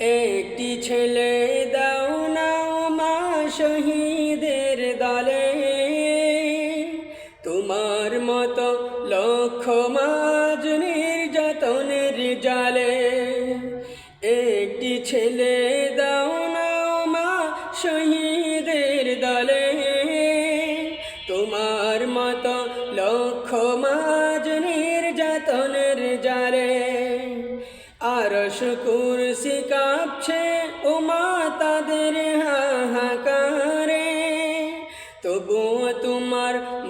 একটি ছেলে দাও না মা শহীদের দলে। তোমার মতো লক্ষ মাজ নির্যাতনের জালে। একটি ছেলে দাও না মা শহীদের দলে। তোমার মতো লক্ষ মাজ নির্যাতনের জালে। আর কুরসি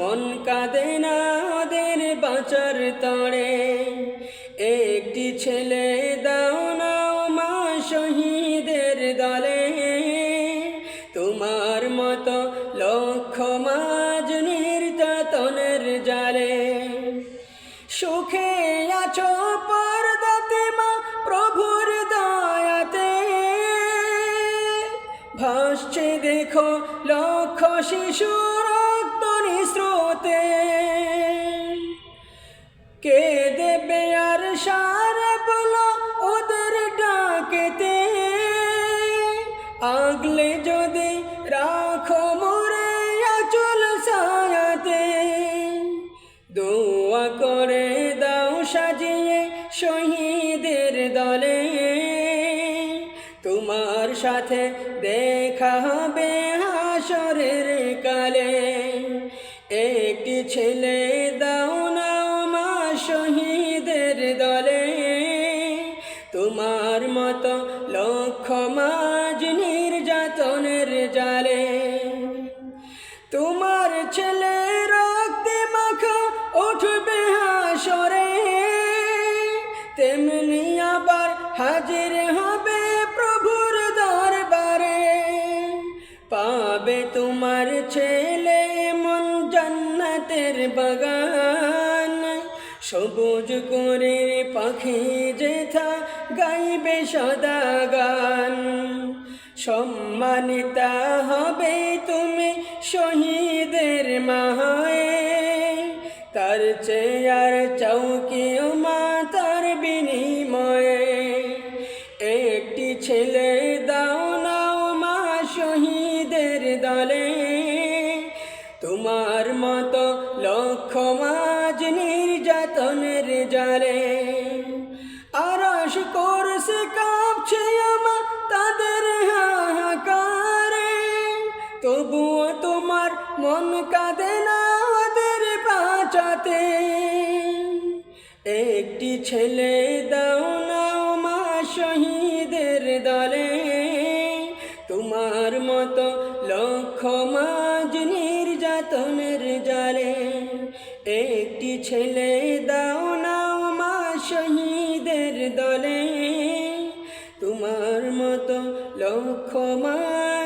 মন কাঁদে না ওদের বাঁচার তড়ে। একটি ছেলে দাও না মা শহীদের দলে। তোমার মতো লক্ষ মাজ নির্যাতনের জালে। সুখে আছো পরদাতে মা প্রভুর দয়াতে। ভাসছে দেখো লক্ষ শিশু নিঃস্রোতে কে দেবে আর সারা বলো ওদের ডাকেতে। আগলে যদি রাখো মোরে আচল সায়াতে দোয়া করে দাও সাজিয়ে শহীদের দলে। তোমার সাথে দেখা হবে হাসরের কালে। একটি ছেলে দাও না মা শহীদের দলে। তোমার মতো লক্ষ মাঝ নির্যাতনের জালে। জান্নাতের বাগান সবুজ করে পাখি যেথা গাইবে সদা গান। সম্মানিতা হবে তুমি শহীদের মাহায়ে তার চেয়ার চৌকি ও মাতার বিনিময়ে। একটি ছেলে দাও নাও মা শহীদের দলে। তোমার নির্যাতনের জালে। আরশ করছে, কাঁপছে আমার তাদের হাহাকারে। তবুও তোমার মন কাঁদে না ওদের বাঁচাতে। একটি ছেলে দাও নাও মা শহীদের দলে। তোমার মতো লক্ষ মাজ নির্যাতনের জালে। একটি ছেলে দাও নাও মা শহীদের দলে। তোমার মতো লক্ষ মাজ